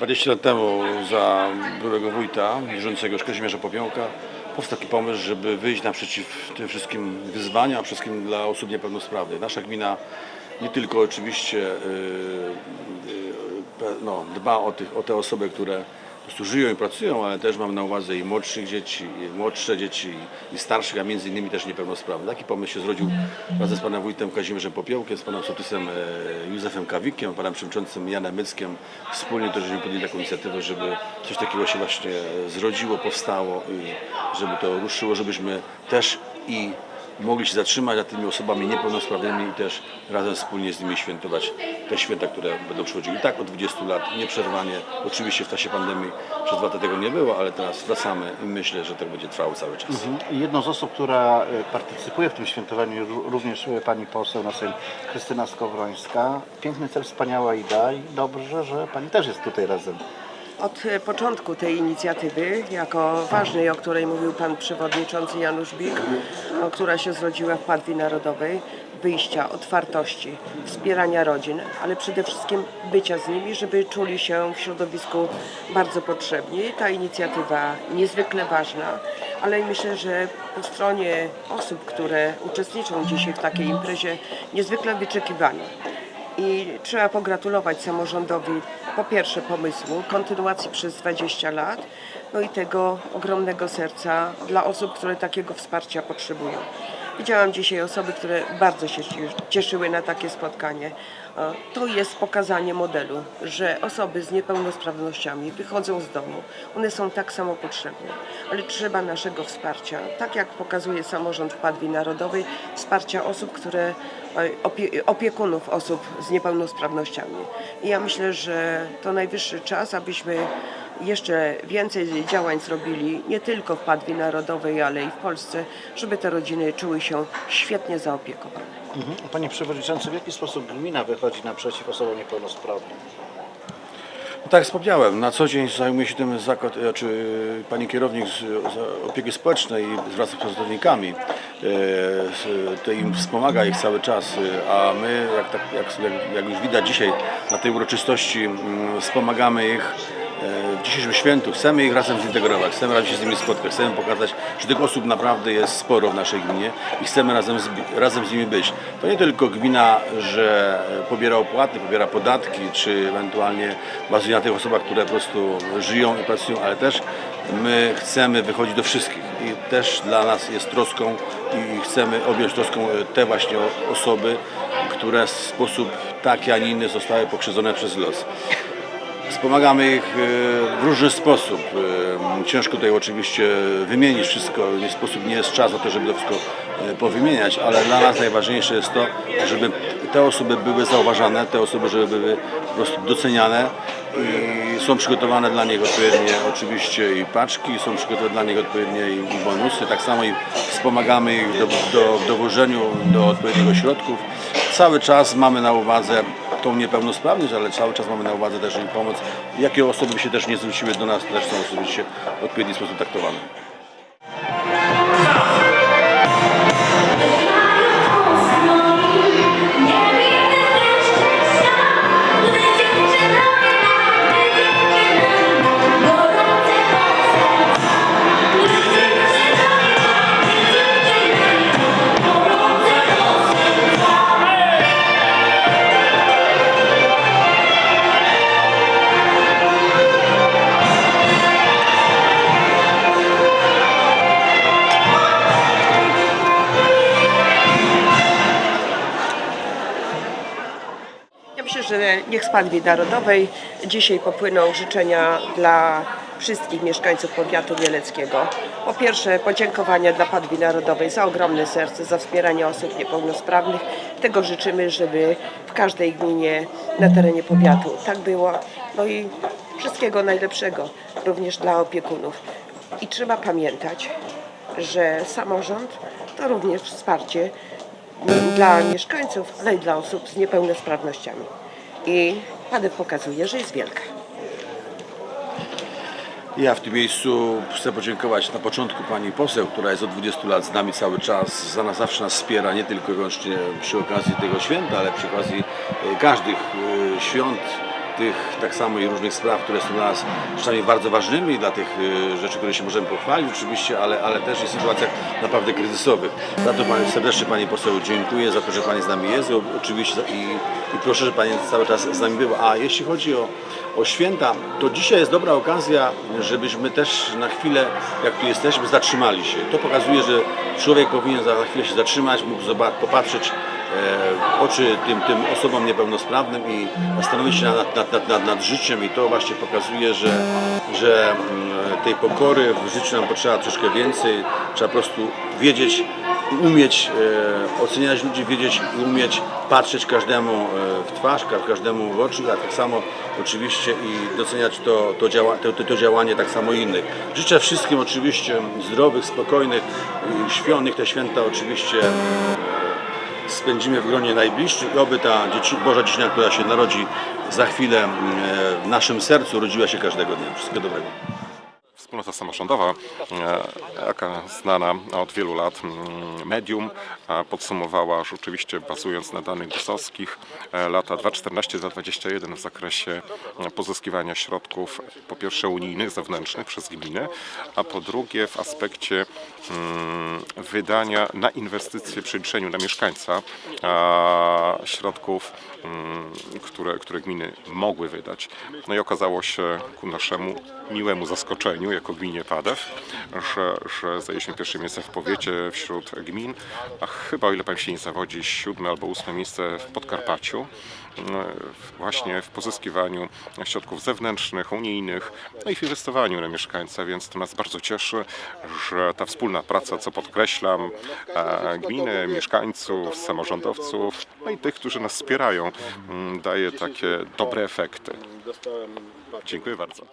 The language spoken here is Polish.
20 lat temu za byłego wójta, już Kazimierza Popiołka, powstał taki pomysł, żeby wyjść naprzeciw tym wszystkim wyzwaniom, a wszystkim dla osób niepełnosprawnych. Nasza gmina nie tylko oczywiście yy, pe- no, dba o, tych, o te osoby, które prostu żyją i pracują, ale też mam na uwadze i młodszych dzieci, i młodsze dzieci, i starszych, a między innymi też niepełnosprawnych. Taki pomysł się zrodził razem z panem wójtem Kazimierzem Popiołkiem, z panem sołtysem e, Józefem Kawikiem, panem przewodniczącym Janem Myckiem. Wspólnie też żeśmy podjęli taką inicjatywę, żeby coś takiego się właśnie zrodziło, powstało i żeby to ruszyło, żebyśmy też i mogli się zatrzymać nad tymi osobami niepełnosprawnymi i też razem wspólnie z nimi świętować te święta, które będą przychodziły. I tak od 20 lat nieprzerwanie. Oczywiście w czasie pandemii przez dwa lata tego nie było, ale teraz wracamy i myślę, że tak będzie trwało cały czas. Jedną z osób, która e, partycypuje w tym świętowaniu, ró- również e, pani poseł na Sejm, Krystyna Skowrońska. Piękny cel, wspaniała idea i dobrze, że pani też jest tutaj razem. Od e, początku tej inicjatywy, jako ważnej, o której mówił pan przewodniczący Janusz Bik, która się zrodziła w Padwi Narodowej, wyjścia, otwartości, wspierania rodzin, ale przede wszystkim bycia z nimi, żeby czuli się w środowisku bardzo potrzebni. Ta inicjatywa niezwykle ważna, ale myślę, że po stronie osób, które uczestniczą dzisiaj w takiej imprezie, niezwykle wyczekiwana. I trzeba pogratulować samorządowi po pierwsze pomysłu, kontynuacji przez 20 lat, no i tego ogromnego serca dla osób, które takiego wsparcia potrzebują. Widziałam dzisiaj osoby, które bardzo się cieszyły na takie spotkanie. E, To jest pokazanie modelu, że osoby z niepełnosprawnościami wychodzą z domu. One są tak samo potrzebne, ale trzeba naszego wsparcia. Tak jak pokazuje samorząd w Padwi Narodowej, wsparcia osób, które e, opie, opiekunów osób z niepełnosprawnościami. I ja myślę, że to najwyższy czas, abyśmy jeszcze więcej działań zrobili, nie tylko w Padwi Narodowej, ale i w Polsce, żeby te rodziny czuły się świetnie zaopiekowane. Mhm. Panie Przewodniczący, w jaki sposób gmina wychodzi naprzeciw osobom niepełnosprawnym? No tak jak wspomniałem, na co dzień zajmuje się tym zakład, czy pani kierownik z, z opieki społecznej i wraz z pracownikami. E, To im wspomaga ich cały czas, e, a my, jak, tak, jak, jak- już widać dzisiaj na tej uroczystości, mm, wspomagamy ich e, w dzisiejszym świętu. Chcemy ich razem zintegrować, chcemy razem się z nimi spotkać, chcemy pokazać, że tych osób naprawdę jest sporo w naszej gminie i chcemy razem z, razem z nimi być. To nie tylko gmina, że pobiera opłaty, pobiera podatki, czy ewentualnie bazuje na tych osobach, które po prostu żyją i pracują, ale też my chcemy wychodzić do wszystkich i też dla nas jest troską i chcemy objąć troską te właśnie osoby, które w sposób taki, a nie inny zostały pokrzywdzone przez los. Wspomagamy ich e, w różny sposób. E, Ciężko tutaj oczywiście wymienić wszystko, nie sposób nie jest czas na to, żeby to wszystko e, powymieniać, ale dla nas najważniejsze jest to, żeby te osoby były zauważane, te osoby, żeby były po prostu doceniane i są przygotowane dla nich odpowiednie oczywiście i paczki, są przygotowane dla nich odpowiednie i bonusy, tak samo i wspomagamy ich do, do, w dowożeniu do odpowiednich ośrodków. Cały czas mamy na uwadze tą niepełnosprawność, ale cały czas mamy na uwadze też im pomoc. Jakie osoby by się też nie zwróciły do nas, też są oczywiście w odpowiedni sposób traktowane. Niech z Padwi Narodowej dzisiaj popłyną życzenia dla wszystkich mieszkańców powiatu mieleckiego. Po pierwsze podziękowania dla Padwi Narodowej za ogromne serce, za wspieranie osób niepełnosprawnych. Tego życzymy, żeby w każdej gminie na terenie powiatu tak było. No i wszystkiego najlepszego również dla opiekunów. I trzeba pamiętać, że samorząd to również wsparcie dla mieszkańców, ale i dla osób z niepełnosprawnościami. I Padew pokazuje, że jest wielka. Ja w tym miejscu chcę podziękować na początku pani poseł, która jest od 20 lat z nami cały czas, za nas zawsze nas wspiera, nie tylko i wyłącznie przy okazji tego święta, ale przy okazji e, każdych e, świąt tych tak samo i różnych spraw, które są dla nas rzeczami bardzo ważnymi, dla tych y, rzeczy, które się możemy pochwalić oczywiście, ale, ale też i sytuacjach naprawdę kryzysowych. Za to serdecznie Pani poseł dziękuję, za to, że Pani z nami jest oczywiście i, i proszę, że Pani cały czas z nami była. A jeśli chodzi o, o święta, to dzisiaj jest dobra okazja, żebyśmy też na chwilę, jak tu jesteśmy, zatrzymali się. To pokazuje, że człowiek powinien za chwilę się zatrzymać, mógł zobaczyć, popatrzeć oczy tym, tym osobom niepełnosprawnym i zastanowić się nad, nad, nad, nad, życiem i to właśnie pokazuje, że, że mm, tej pokory w życiu nam potrzeba troszkę więcej, trzeba po prostu wiedzieć umieć e, oceniać ludzi, wiedzieć i umieć patrzeć każdemu e, w twarz, ka- każdemu w oczy, a tak samo oczywiście i doceniać to, to, działa, to, to, działanie tak samo innych. Życzę wszystkim oczywiście zdrowych, spokojnych, i świątych te święta oczywiście e, spędzimy w gronie najbliższych i oby ta dzieci, Boża Dziecina, która się narodzi za chwilę e, w naszym sercu, rodziła się każdego dnia. Wszystkiego dobrego. Wspólnota samorządowa, e, znana od wielu lat, mm, medium, podsumowała rzeczywiście bazując na danych GUS-owskich e, lata 2014-2021 w zakresie e, pozyskiwania środków po pierwsze unijnych, zewnętrznych przez gminy, a po drugie w aspekcie mm, wydania na inwestycje przy liczeniu na mieszkańca środków, które, które gminy mogły wydać. No i okazało się ku naszemu miłemu zaskoczeniu jako gminie Padew, że, że zajęliśmy pierwsze miejsce w powiecie wśród gmin, a chyba o ile pan się nie zawodzi, siódme albo ósme miejsce w Podkarpaciu mm, właśnie w pozyskiwaniu środków zewnętrznych, unijnych, no i w inwestowaniu na mieszkańca, więc to nas bardzo cieszy, że ta wspólna praca, co podkreślam, e, gminy, mieszkańców, samorządowców, no i tych, którzy nas wspierają, mm, daje takie dobre efekty. Dziękuję bardzo.